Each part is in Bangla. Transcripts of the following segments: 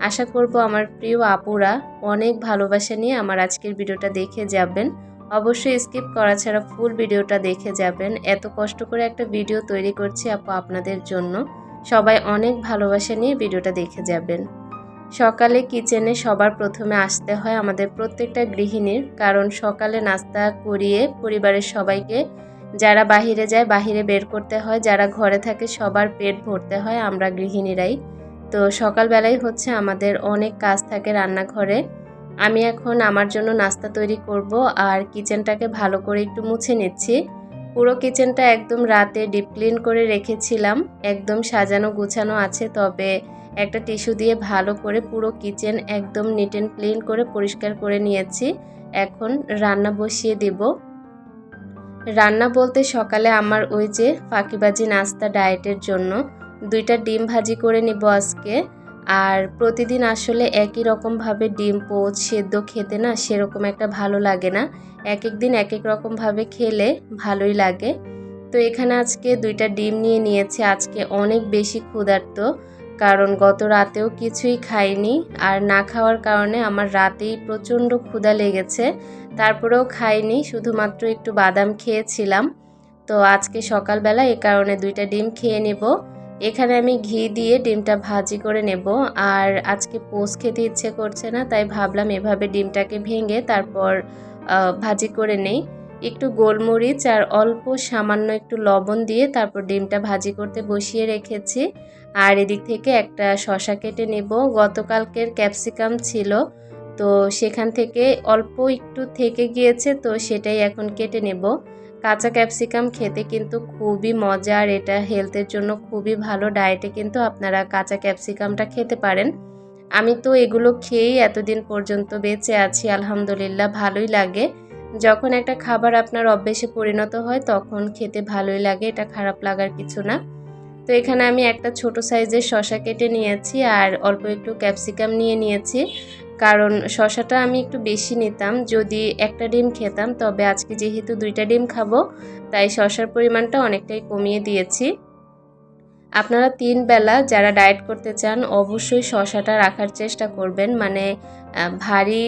আশা করব আমার প্রিয় আপুরা অনেক ভালোবাসা নিয়ে আমার আজকের ভিডিওটা দেখে যাবেন। অবশ্যই স্কিপ করা ছাড়া ফুল ভিডিওটা দেখে যাবেন। এত কষ্ট করে একটা ভিডিও তৈরি করছি আপু আপনাদের জন্য। সবাই অনেক ভালোবাসা নিয়ে ভিডিওটা দেখে যাবেন। সকালে কিচেনে সবার প্রথমে আসতে হয় আমাদের প্রত্যেকটা গৃহিণীর। কারণ সকালে নাস্তা করিয়ে পরিবারের সবাইকে যারা বাহিরে যায়, বাহিরে বের করতে হয়, যারা ঘরে থাকে সবার পেট ভরতে হয় আমরা গৃহিণীরাই। তো সকালবেলাই হচ্ছে আমাদের অনেক কাজ থাকে রান্নাঘরে। আমি এখন আমার জন্য নাস্তা তৈরি করব আর কিচেনটাকে ভালো করে একটু মুছে নিচ্ছি। পুরো কিচেনটা একদম রাতে ডিপ ক্লিন করে রেখেছিলাম। একদম সাজানো গুছানো আছে, তবে একটা টিস্যু দিয়ে ভালো করে পুরো কিচেন একদম নিট অ্যান্ড ক্লিন করে পরিষ্কার করে নিয়েছি। এখন রান্না বসিয়ে দেব। রান্না বলতে সকালে আমার ওই যে ফাঁকিবাজি নাস্তা ডায়েটের জন্য। দুইটা ডিম ভাজি করে নিব আজকে। আর প্রতিদিন আসলে একই রকমভাবে ডিম, পোচ সেদ্ধ খেতে না সেরকম একটা ভালো লাগে না। এক এক দিন এক এক রকমভাবে খেলে ভালোই লাগে। তো এখানে আজকে দুইটা ডিম নিয়ে নিয়েছে। আজকে অনেক বেশি ক্ষুধার্ত, কারণ গত রাতেও কিছুই খাইনি। আর না খাওয়ার কারণে আমার রাতেই প্রচণ্ড ক্ষুধা লেগেছে। তারপরেও খাইনি, শুধুমাত্র একটু বাদাম খেয়েছিলাম। তো আজকে সকালবেলা এ কারণে দুইটা ডিম খেয়ে নেব। এখানে আমি ঘি দিয়ে ডিমটা ভাজি করে নেব। আর আজকে পোস খেতে ইচ্ছে করছে না, তাই ভাবলাম এভাবে ডিমটাকে ভেঙে তারপর ভাজি করে নেই। একটু গোলমরিচ আর অল্প সামান্য একটু লবণ দিয়ে তারপর ডিমটা ভাজি করতে বসিয়ে রেখেছি। আর এদিক থেকে একটা শশা কেটে নেব। গতকালকের ক্যাপসিকাম ছিল, তো সেখান থেকে অল্প একটু থেকে গিয়েছে, তো সেটাই এখন কেটে নেব। কাঁচা ক্যাপসিকাম খেতে কিন্তু খুবই মজা আর এটা হেলথের জন্য খুবই ভালো ডায়েটে কিন্তু আপনারা কাঁচা ক্যাপসিকামটা খেতে পারেন। আমি তো এগুলো খেয়েই এতদিন পর্যন্ত বেঁচে আছি, আলহামদুলিল্লাহ ভালোই লাগে। যখন একটা খাবার আপনার অভ্যেসে পরিণত হয়, তখন খেতে ভালোই লাগে, এটা খারাপ লাগার কিছু না। তো এখানে আমি একটা ছোট সাইজের শশা কেটে নিয়েছি আর অল্প একটু ক্যাপসিকাম নিয়ে নিয়েছি। কারণ শশাটা আমি একটু বেশি নিতাম। যদি একটা ডিম খেতাম, তবে আজকে যেহেতু দুইটা ডিম খাব, তাই শশার পরিমাণটা অনেকটাই কমিয়ে দিয়েছি। আপনারা তিন বেলা যারা ডায়েট করতে চান, অবশ্যই শশাটা রাখার চেষ্টা করবেন। মানে ভারী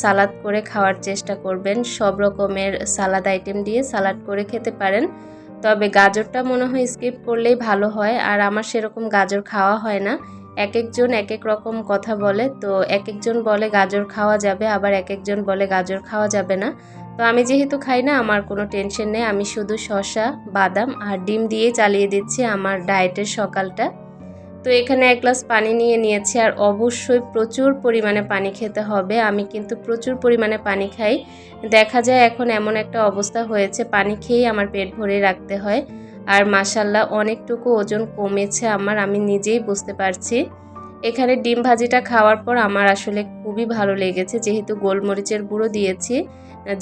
সালাদ করে খাওয়ার চেষ্টা করবেন। সব রকমের সালাদ আইটেম দিয়ে সালাদ করে খেতে পারেন। তবে গাজরটা মনে হয় স্কিপ করলেই ভালো হয়। আর আমার সেরকম গাজর খাওয়া হয় না। এক একজন এক এক রকম কথা বলে, তো এক একজন বলে গাজর খাওয়া যাবে, আবার এক একজন বলে গাজর খাওয়া যাবে না। তো আমি যেহেতু খাই না, আমার কোনো টেনশন নেই। আমি শুধু শশা বাদাম আর ডিম দিয়েই চালিয়ে দিচ্ছি আমার ডায়েটের সকালটা। তো এখানে এক গ্লাস পানি নিয়ে নিয়েছি আর অবশ্যই প্রচুর পরিমাণে পানি খেতে হবে। আমি কিন্তু প্রচুর পরিমাণে পানি খাই। দেখা যায় এখন এমন একটা অবস্থা হয়েছে, পানি খেয়েই আমার পেট ভরে রাখতে হয়। আর মাসাল্লাহ অনেকটুকু ওজন কমেছে আমার, আমি নিজেই বুঝতে পারছি এখানে ডিম ভাজিটা খাওয়ার পর আমার আসলে খুবই ভালো লেগেছে, যেহেতু গোলমরিচের গুঁড়ো দিয়েছি,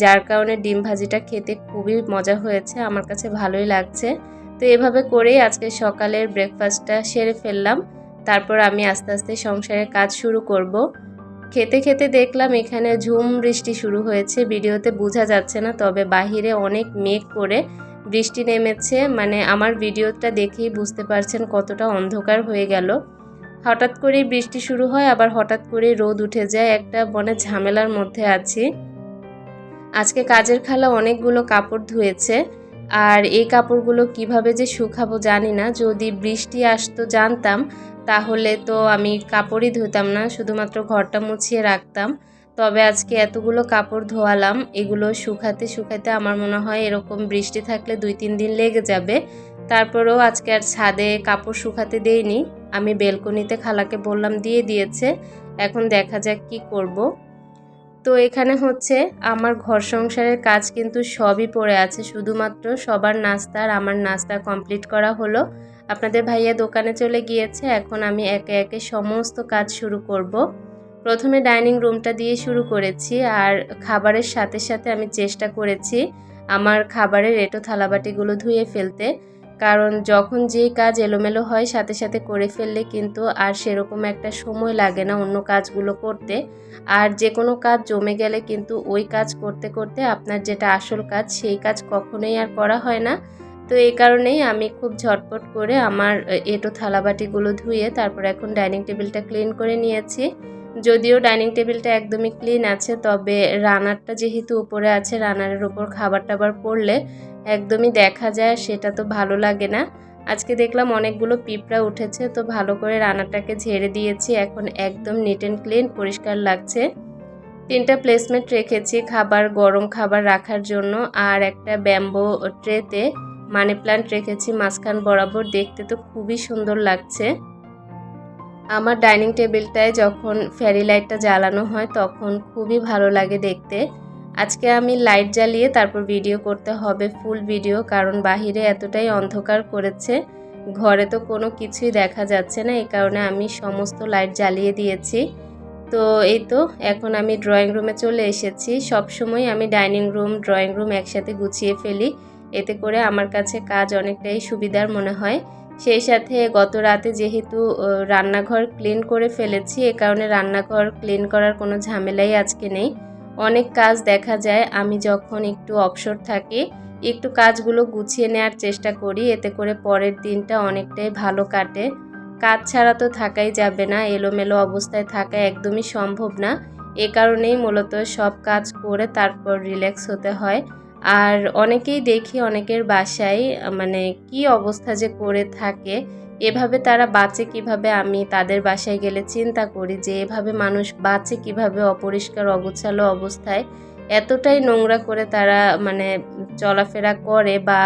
যার কারণে ডিম ভাজিটা খেতে খুবই মজা হয়েছে, আমার কাছে ভালোই লাগছে তো এভাবে করেই আজকে সকালের ব্রেকফাস্টটা সেরে ফেললাম, তারপর আমি আস্তে আস্তে সংসারের কাজ শুরু করব। খেতে খেতে দেখলাম এখানে ঝুম বৃষ্টি শুরু হয়েছে, ভিডিওতে বোঝা যাচ্ছে না, তবে বাহিরে অনেক মেঘ করে বৃষ্টি নেমেছে মানে আমার ভিডিওটা দেখেই বুঝতে পারছেন কতটা অন্ধকার হয়ে গেল। হঠাৎ করেই বৃষ্টি শুরু হয়, আবার হঠাৎ করেই রোদ উঠে যায়, একটা বনে ঝামেলার মধ্যে আছি। আজকে কাজের খালা অনেকগুলো কাপড় ধুয়েছে, আর এই কাপড়গুলো কীভাবে যে শুকাবো জানি না, যদি বৃষ্টি আসতো জানতাম, তাহলে তো আমি কাপড়ই ধুতাম না, শুধুমাত্র ঘরটা মুছিয়ে রাখতাম। তবে আজকে এতগুলো কাপড় ধোয়ালাম, এগুলো শুকাতে শুকাতে আমার মনে হয় এরকম বৃষ্টি থাকলে দুই তিন দিন লেগে যাবে তারপরেও আজকে আর ছাদে কাপড় শুকাতে দেইনি আমি বেলকনিতে খালাকে বললাম দিয়ে দিয়েছে, এখন দেখা যাক কি করব। তো এখানে হচ্ছে আমার ঘর সংসারের কাজ কিন্তু সবই পড়ে আছে, শুধুমাত্র সবার নাস্তার আমার নাস্তা কমপ্লিট করা হলো আপনাদের ভাইয়া দোকানে চলে গিয়েছে, এখন আমি একে একে সমস্ত কাজ শুরু করব। প্রথমে ডাইনিং রুমটা দিয়ে শুরু করেছি আর খাবারের সাথে সাথে আমি চেষ্টা করেছি আমার খাবারের এটো থালাবাটিগুলো ধুয়ে ফেলতে। কারণ যখন যেই কাজ এলোমেলো হয় সাথে সাথে করে ফেললে কিন্তু আর সেরকম একটা সময় লাগে না অন্য কাজগুলো করতে। আর যে কোনো কাজ জমে গেলে কিন্তু ওই কাজ করতে করতে আপনার যেটা আসল কাজ সেই কাজ কখনোই আর করা হয় না। তো এই কারণেই আমি খুব ঝটপট করে আমার এটো থালাবাটিগুলো ধুয়ে তারপর এখন ডাইনিং টেবিলটা ক্লিন করে নিয়েছি। যদিও ডাইনিং টেবিলটা একদমই ক্লিন আছে, তবে রানারটা যেহেতু উপরে আছে, রানারের উপর খাবার টাবার পড়লে একদমই দেখা যায়, সেটা তো ভালো লাগে না। আজকে দেখলাম অনেকগুলো পিঁপড়া উঠেছে, তো ভালো করে রান্নাটাকে ঝেড়ে দিয়েছি, এখন একদম নিট অ্যান্ড ক্লিন পরিষ্কার লাগছে। তিনটা প্লেসমেন্ট রেখেছি, খাবার, গরম খাবার রাখার জন্য, আর একটা ব্যাম্বো ট্রেতে মানি প্ল্যান্ট রেখেছি, মাঝখান বরাবর, দেখতে তো খুবই সুন্দর লাগছে। আমার ডাইনিং টেবিলটায় যখন ফেরি লাইটটা জ্বালানো হয় তখন খুবই ভালো লাগে দেখতে। আজকে আমি লাইট জ্বালিয়ে তারপর ভিডিও করতে হবে, ফুল ভিডিও, কারণ বাহিরে এতটাই অন্ধকার করেছে, ঘরে তো কোনো কিছুই দেখা যাচ্ছে না, এই কারণে আমি সমস্ত লাইট জ্বালিয়ে দিয়েছি। তো এই তো, এখন আমি ড্রয়িং রুমে চলে এসেছি। সব সময় আমি ডাইনিং রুম, ড্রয়িং রুম একসাথে গুছিয়ে ফেলি, এতে করে আমার কাছে কাজ অনেকটাই সুবিধার মনে হয়। সেই সাথে গত রাতে যেহেতু রান্নাঘর ক্লিন করে ফেলেছি, এ কারণে রান্নাঘর ক্লিন করার কোনো ঝামেলাই আজকে নেই। অনেক কাজ দেখা যায়, আমি যখন একটু অবসর থাকি, একটু কাজগুলো গুছিয়ে নেওয়ার চেষ্টা করি, এতে করে পরের দিনটা অনেকটাই ভালো কাটে। কাজ ছাড়া তো থাকাই যাবে না, এলোমেলো অবস্থায় থাকা একদমই সম্ভব না। এ কারণেই মূলত সব কাজ করে তারপর রিল্যাক্স হতে হয়। আর অনেকেই দেখি অনেকের বাসায় মানে কি অবস্থা যে করে থাকে, এভাবে তারা বাঁচে কীভাবে? আমি তাদের বাসায় গেলে চিন্তা করি যে এভাবে মানুষ বাঁচে কীভাবে অপরিষ্কার, অগোছালো অবস্থায়? এতটাই নোংরা করে তারা মানে চলাফেরা করে বা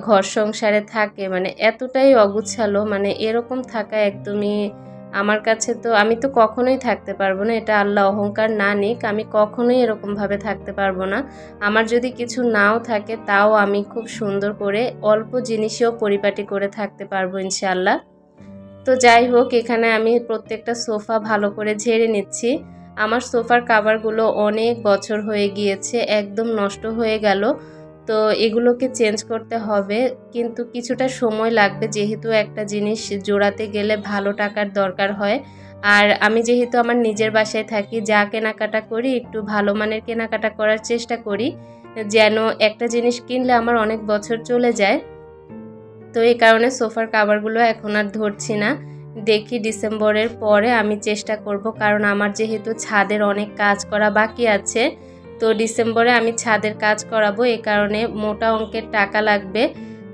ঘর সংসারে থাকে মানে এতটাই অগুছালো মানে এরকম থাকা একদমই আমার কাছে তো আমি তো কখনোই থাকতে পারব না, এটা আল্লাহ অহংকার না নিক, আমি কখনোই এরকমভাবে থাকতে পারব না। আমার যদি কিছু নাও থাকে, তাও আমি খুব সুন্দর করে অল্প জিনিসেও পরিপাটি করে থাকতে পারব ইনশাল্লাহ তো যাই হোক, এখানে আমি প্রত্যেকটা সোফা ভালো করে ঝেড়ে নিচ্ছি। আমার সোফার কাভারগুলো অনেক বছর হয়ে গিয়েছে, একদম নষ্ট হয়ে গেল। তো এগুলোকে চেঞ্জ করতে হবে। কিন্তু কিছুটা সময় লাগবে যেহেতু একটা জিনিস জোড়াতে গেলে ভালো টাকার দরকার হয়। আর আমি যেহেতু আমার নিজের বাসায় থাকি, যা কেনাকাটা করি, একটু ভালো মানের কেনাকাটা করার চেষ্টা করি, যেন একটা জিনিস কিনলে আমার অনেক বছর চলে যায়। তো এই কারণে সোফার কাভারগুলো এখন আর ধরছি না। দেখি ডিসেম্বরের পরে আমি চেষ্টা করব, কারণ আমার যেহেতু ছাদের অনেক কাজ করা বাকি আছে তো ডিসেম্বরে আমি ছাদের কাজ করাবো, এ কারণে মোটা অঙ্কের টাকা লাগবে।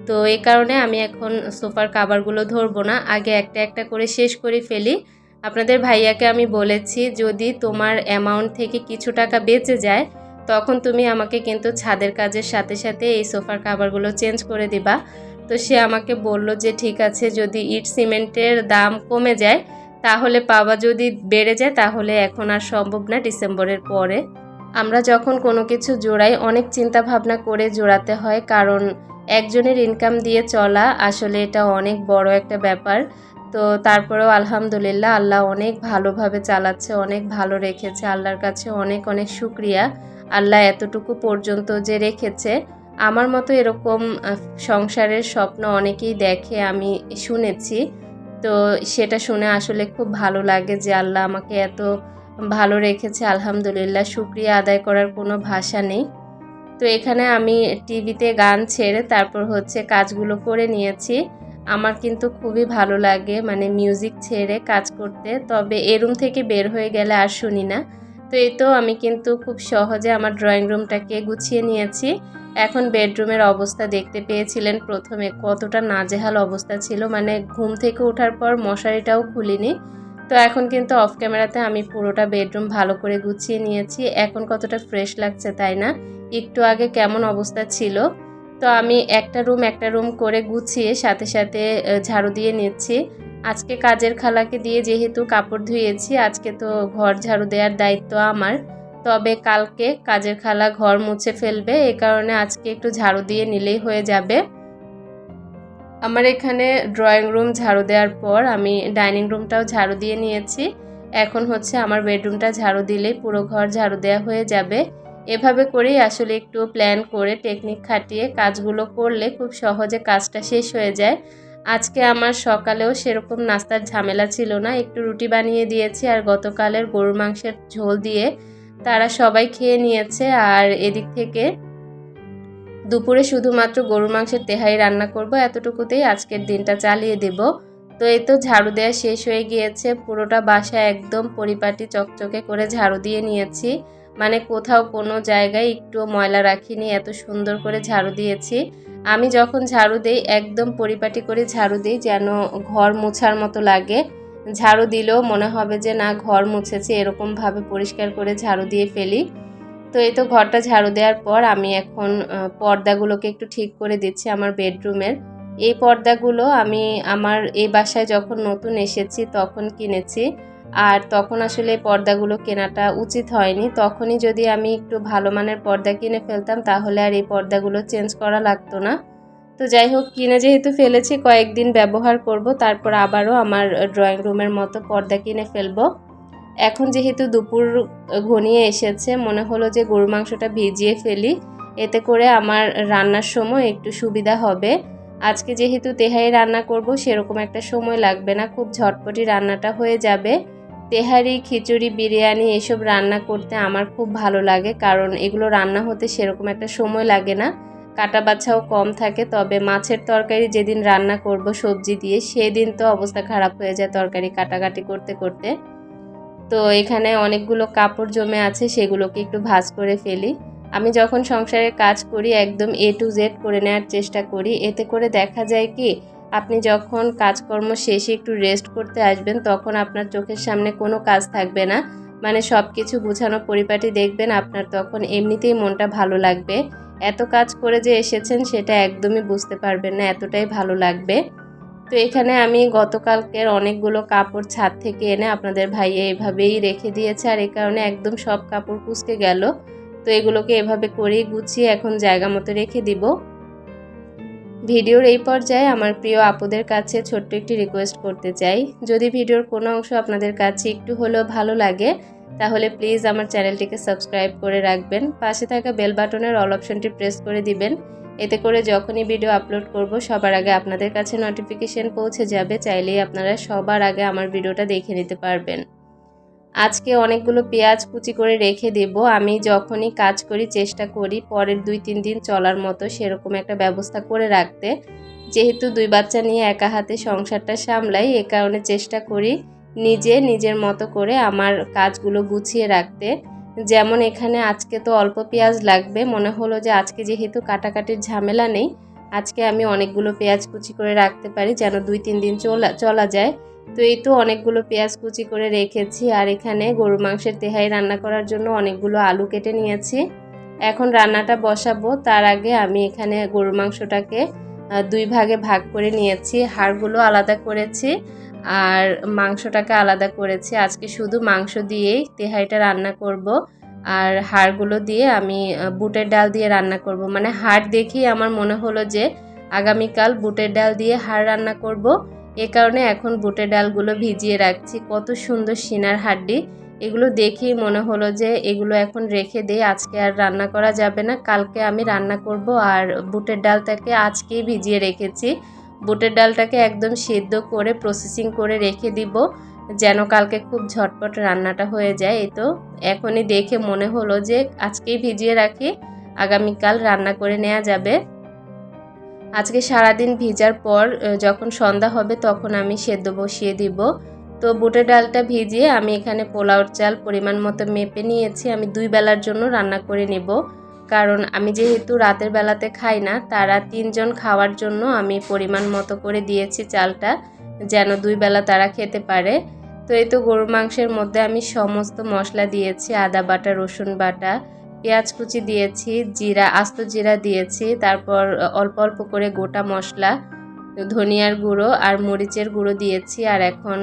তো এই কারণে আমি এখন সোফার কাবারগুলো ধরবো না, আগে একটা একটা করে শেষ করে ফেলি। আপনাদের ভাইয়াকে আমি বলেছি, যদি তোমার অ্যামাউন্ট থেকে কিছু টাকা বেঁচে যায়, তখন তুমি আমাকে কিন্তু ছাদের কাজের সাথে সাথে এই সোফার কাবারগুলো চেঞ্জ করে দিবা। তো সে আমাকে বলল যে, ঠিক আছে, যদি ইট সিমেন্টের দাম কমে যায়, তাহলে পাওয়া যদি বেড়ে যায়, তাহলে এখন আর সম্ভব না ডিসেম্বরের পরে। আমরা যখন কোনো কিছু জোড়াই, অনেক চিন্তা ভাবনা করে জোড়াতে হয়, কারণ একজনের ইনকাম দিয়ে চলা আসলে এটা অনেক বড় একটা ব্যাপার। তো তারপরেও আলহামদুলিল্লাহ আল্লাহ অনেক ভালোভাবে চালাচ্ছে, অনেক ভালো রেখেছে, আল্লাহর কাছে অনেক অনেক শুক্রিয়া। আল্লাহ এতটুকু পর্যন্ত যে রেখেছে, আমার মতো এরকম সংসারের স্বপ্ন অনেকেই দেখে, আমি শুনেছি। তো সেটা শুনে আসলে খুব ভালো লাগে যে আল্লাহ আমাকে এত ভালো রেখেছে, আলহামদুলিল্লাহ, শুক্রিয়া আদায় করার কোনো ভাষা নেই। তো এখানে আমি টিভিতে গান ছেড়ে তারপর হচ্ছে কাজগুলো করে নিয়েছি। আমার কিন্তু খুবই ভালো লাগে মানে মিউজিক ছেড়ে কাজ করতে। তবে এরুম থেকে বের হয়ে গেলে আর শুনি না। তো এই তো আমি কিন্তু খুব সহজে আমার ড্রয়িং রুমটাকে গুছিয়ে নিয়েছি। এখন বেডরুমের অবস্থা দেখতে পেয়েছিলেন প্রথমে। কতটা নাজেহাল অবস্থা ছিল। মানে ঘুম থেকে ওঠার পর মশারিটাও খুলিনি। তো এখন কিন্তু অফ ক্যামেরাতে আমি পুরোটা বেডরুম ভালো করে গুছিয়ে নিয়েছি। এখন কতটা ফ্রেশ লাগছে তাই না? একটু আগে কেমন অবস্থা ছিল? তো আমি একটা রুম একটা রুম করে গুছিয়ে সাথে সাথে ঝাড়ু দিয়ে নিচ্ছি। আজকে কাজের খালাকে দিয়ে যেহেতু কাপড় ধুয়েছি, আজকে তো ঘর ঝাড়ু দেওয়ার দায়িত্ব আমার। তবে কালকে কাজের খালা ঘর মুছে ফেলবে, এ কারণে আজকে একটু ঝাড়ু দিয়ে নিলেই হয়ে যাবে। আমার এখানে ড্রয়িং রুম ঝাড়ু দেওয়ার পর আমি ডাইনিং রুমটাও ঝাড়ু দিয়ে নিয়েছি। এখন হচ্ছে আমার বেডরুমটা ঝাড়ু দিলেই পুরো ঘর ঝাড়ু দেওয়া হয়ে যাবে। এভাবে করেই আসলে একটু প্ল্যান করে টেকনিক খাটিয়ে কাজগুলো করলে খুব সহজে কাজটা শেষ হয়ে যায়। আজকে আমার সকালেও সেরকম নাস্তার ঝামেলা ছিল না। একটু রুটি বানিয়ে দিয়েছি আর গতকালের গরুর মাংসের ঝোল দিয়ে তারা সবাই খেয়ে নিয়েছে। আর এদিক থেকে দুপুরে শুধুমাত্র গরুর মাংসের তেহাই রান্না করব, এতটুকুতেই আজকের দিনটা চালিয়ে দেব। তো এই তো ঝাড়ু দেওয়া শেষ হয়ে গিয়েছে, পুরোটা বাসা একদম পরিপাটি চকচকে করে ঝাড়ু দিয়ে নিয়েছি। মানে কোথাও কোনো জায়গায় একটু ময়লা রাখিনি, এত সুন্দর করে ঝাড়ু দিয়েছি। আমি যখন ঝাড়ু দেই, একদম পরিপাটি করে ঝাড়ু দিই, যেন ঘর মোছার মতো লাগে। ঝাড়ু দিলেও মনে হবে যে, না, ঘর মুছেছি। এরকমভাবে পরিষ্কার করে ঝাড়ু দিয়ে ফেলি। তো এই তো ঘরটা ঝাড়ু দেওয়ার পর আমি এখন পর্দাগুলোকে একটু ঠিক করে দিচ্ছি আমার বেডরুমের। এই পর্দাগুলো আমি আমার এই বাসায় যখন নতুন এসেছি তখন কিনেছি। আর তখন আসলে পর্দাগুলো কেনাটা উচিত হয়নি। তখনই যদি আমি একটু ভালো মানের পর্দা কিনে ফেলতাম তাহলে আর এই পর্দাগুলো চেঞ্জ করা লাগতো না। তো যাই হোক, কিনে যেহেতু ফেলেছি, কয়েকদিন ব্যবহার করব, তারপর আবারও আমার ড্রয়িং রুমের মতো পর্দা কিনে ফেলব। এখন যেহেতু দুপুর ঘনিয়ে এসেছে, মনে হলো যে গরু মাংসটা ভিজিয়ে ফেলি। এতে করে আমার রান্নার সময় একটু সুবিধা হবে। আজকে যেহেতু তেহাই রান্না করব, সেরকম একটা সময় লাগবে না। খুব ঝটপটি রান্নাটা হয়ে যাবে। তেহারি, খিচুড়ি, বিরিয়ানি এসব রান্না করতে আমার খুব ভালো লাগে, কারণ এগুলো রান্না হতে সেরকম একটা সময় লাগে না। কাটা বাচ্চাও কম থাকে, তবে মাছের তরকারি যেদিন রান্না করব সবজি দিয়ে, সেদিন তো অবস্থা খারাপ হয়ে যায় তরকারি কাটাকাটি করতে করতে। তো এখানে অনেকগুলো কাপড় জমে আছে, সেগুলোকে একটু ভাজ করে ফেলি। আমি যখন সংসারের কাজ করি, একদম এ টু জেড করে নেওয়ার চেষ্টা করি। এতে করে দেখা যায় কি, আপনি যখন কাজকর্ম শেষে একটু রেস্ট করতে আসবেন, তখন আপনার চোখের সামনে কোনো কাজ থাকবে না। মানে সব কিছু গুছানো পরিপাটি দেখবেন, আপনার তখন এমনিতেই মনটা ভালো লাগবে। এত কাজ করে যে এসেছেন, সেটা একদমই বুঝতে পারবেন না, এতটাই ভালো লাগবে। তো এখানে আমি গতকালকের অনেকগুলো কাপড় ছাদ থেকে এনে আপনাদের ভাইয়ে এভাবেই রেখে দিয়েছে, আর এই কারণে একদম সব কাপড় কুচকে গেল। তো এগুলোকে এভাবে করেই গুছিয়ে এখন জায়গা মতো রেখে দিব। ভিডিওর এই পর্যায়ে আমার প্রিয় আপুদের কাছে ছোট্ট একটি রিকোয়েস্ট করতে চাই। যদি ভিডিওর কোনো অংশ আপনাদের কাছে একটু হলেও ভালো লাগে, তাহলে প্লিজ আমার চ্যানেলটিকে সাবস্ক্রাইব করে রাখবেন। পাশে থাকা বেল বাটনের অল অপশনটি প্রেস করে দিবেন। এতে করে যখনই ভিডিও আপলোড করব, সবার আগে আপনাদের কাছে নোটিফিকেশন পৌঁছে যাবে। চাইলেই আপনারা সবার আগে আমার ভিডিওটা দেখে নিতে পারবেন। আজকে অনেকগুলো পেঁয়াজ কুচি করে রেখে দেব। আমি যখনই কাজ করি, চেষ্টা করি পরের দুই, তিন দিন চলার মতো সেরকম একটা ব্যবস্থা করে রাখতে। যেহেতু দুই বাচ্চা নিয়ে একা হাতে সংসারটা সামলাই, এ কারণে চেষ্টা করি নিজে, নিজের মতো করে আমার কাজগুলো গুছিয়ে রাখতে। যেমন এখানে আজকে তো অল্প পেঁয়াজ লাগবে, মনে হলো যে আজকে যেহেতু কাটাকাটির ঝামেলা নেই, আজকে আমি অনেকগুলো পেঁয়াজ কুচি করে রাখতে পারি যেন দুই তিন দিন চলা চলা যায়। তো এই তো অনেকগুলো পেঁয়াজ কুচি করে রেখেছি আর এখানে গরু মাংসের তেহাই রান্না করার জন্য অনেকগুলো আলু কেটে নিয়েছি। এখন রান্নাটা বসাবো, তার আগে আমি এখানে গরু মাংসটাকে দুই ভাগে ভাগ করে নিয়েছি, হাড়গুলো আলাদা করেছি। আর মাংসটাকে আলাদা করেছি। আজকে শুধু মাংস দিয়েই তেহাইটা রান্না করব। আর হাড়গুলো দিয়ে আমি বুটের ডাল দিয়ে রান্না করব। মানে হাড় দেখেই আমার মনে হলো যে আগামীকাল বুটের ডাল দিয়ে হাড় রান্না করব। এ কারণে এখন বুটের ডালগুলো ভিজিয়ে রাখছি। কত সুন্দর সিনার হাড্ডি। এগুলো দেখেই মনে হলো যে এগুলো এখন রেখে দিয়ে আজকে আর রান্না করা যাবে না। কালকে আমি রান্না করব। আর বুটের ডালটাকে আজকেই ভিজিয়ে রেখেছি। বুটের ডালটাকে একদম সেদ্ধ করে প্রসেসিং করে রেখে দিব, যেন কালকে খুব ঝটপট রান্নাটা হয়ে যায়। এই তো, এখনই দেখে মনে হলো যে আজকেই ভিজিয়ে রাখি, আগামীকাল রান্না করে নেওয়া যাবে। আজকে সারাদিন ভিজার পর যখন সন্ধ্যা হবে তখন আমি সেদ্ধ বসিয়ে দিব। তো বুটের ডালটা ভিজিয়ে আমি এখানে পোলাওর চাল পরিমাণ মতো মেপে নিয়েছি, আমি দুই বেলার জন্য রান্না করে নেব। কারণ আমি যেহেতু রাতের বেলাতে খাই না, তারা তিনজন খাওয়ার জন্য আমি পরিমাণ মতো করে দিয়েছি চালটা, যেন দুই বেলা তারা খেতে পারে। তো এই তো গরু মাংসের মধ্যে আমি সমস্ত মশলা দিয়েছি, আদা বাটা, রসুন বাটা, পেঁয়াজ কুচি দিয়েছি, জিরা, আস্ত জিরা দিয়েছি, তারপর অল্প অল্প করে গোটা মশলা, ধনিয়ার গুঁড়ো আর মরিচের গুঁড়ো দিয়েছি, আর এখন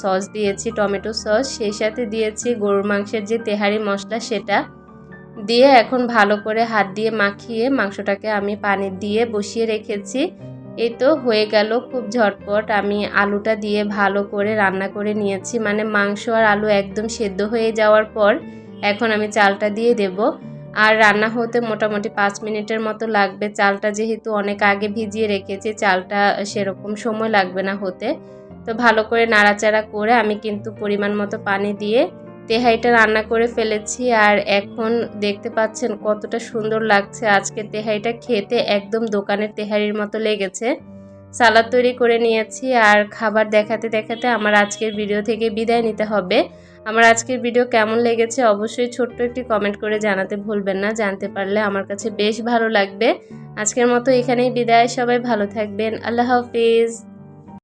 সস দিয়েছি, টমেটো সস। সেই সাথে দিয়েছি গরুর মাংসের যে তেহারি মশলা, সেটা দিয়ে এখন ভালো করে হাত দিয়ে মাখিয়ে মাংসটাকে আমি পানি দিয়ে বসিয়ে রেখেছি। এই তো হয়ে গেল খুব ঝটপট। আমি আলুটা দিয়ে ভালো করে রান্না করে নিয়েছি। মানে মাংস আর আলু একদম সেদ্ধ হয়ে যাওয়ার পর এখন আমি চালটা দিয়ে দেব। আর রান্না হতে মোটামুটি পাঁচ মিনিটের মতো লাগবে। চালটা যেহেতু অনেক আগে ভিজিয়ে রেখেছি, চালটা সেরকম সময় লাগবে না হতে। তো ভালো করে নাড়াচাড়া করে আমি কিন্তু পরিমাণ মতো পানি দিয়ে তেহাইটা রান্না করে ফেলেছি আর এখন দেখতে পাচ্ছেন কতটা সুন্দর লাগছে। আজকে তেহাইটা খেতে একদম দোকানের তেহারির মতো লেগেছে। সালাদ তৈরি করে নিয়েছি আর খাবার দেখাতে দেখাতে আমার আজকের ভিডিও থেকে বিদায় নিতে হবে। আমার আজকের ভিডিও কেমন লেগেছে অবশ্যই ছোট্ট একটি কমেন্ট করে জানাতে ভুলবেন না। জানতে পারলে আমার কাছে বেশ ভালো লাগবে। আজকের মতো এখানেই বিদায়। সবাই ভালো থাকবেন। আল্লাহ হাফিজ।